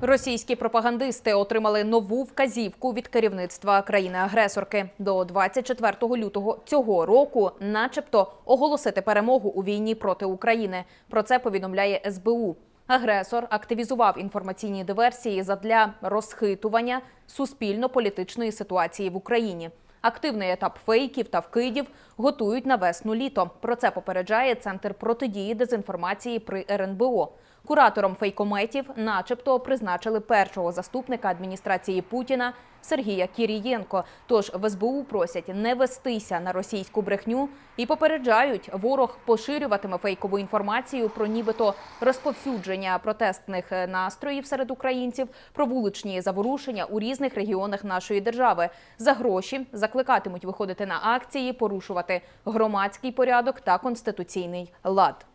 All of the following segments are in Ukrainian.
Російські пропагандисти отримали нову вказівку від керівництва країни-агресорки до 24 лютого цього року, начебто, оголосити перемогу у війні проти України. Про це повідомляє СБУ. Агресор активізував інформаційні диверсії задля розхитування суспільно-політичної ситуації в Україні. Активний етап фейків та вкидів готують на весну-літо. Про це попереджає Центр протидії дезінформації при РНБО. Куратором фейкометів, начебто, призначили першого заступника адміністрації Путіна Сергія Кірієнко. Тож в СБУ просять не вестися на російську брехню і попереджають, ворог поширюватиме фейкову інформацію про нібито розповсюдження протестних е, настроїв серед українців, про вуличні заворушення у різних регіонах нашої держави. За гроші закликатимуть виходити на акції, порушувати громадський порядок та конституційний лад.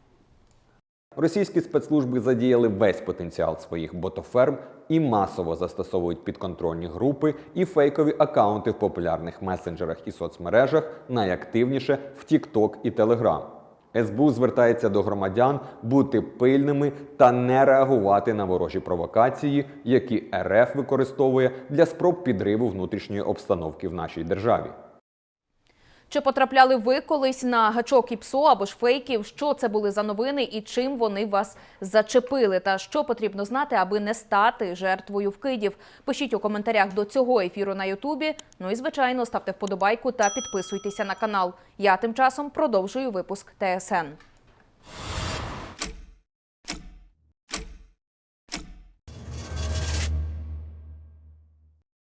Російські спецслужби задіяли весь потенціал своїх ботоферм і масово застосовують підконтрольні групи і фейкові акаунти в популярних месенджерах і соцмережах, найактивніше в TikTok і Telegram. СБУ звертається до громадян бути пильними та не реагувати на ворожі провокації, які РФ використовує для спроб підриву внутрішньої обстановки в нашій державі. Чи потрапляли ви колись на гачок ІПСО або ж фейків? Що це були за новини і чим вони вас зачепили? Та що потрібно знати, аби не стати жертвою вкидів? Пишіть у коментарях до цього ефіру на Ютубі. Ну і звичайно, ставте вподобайку та підписуйтеся на канал. Я тим часом продовжую випуск ТСН.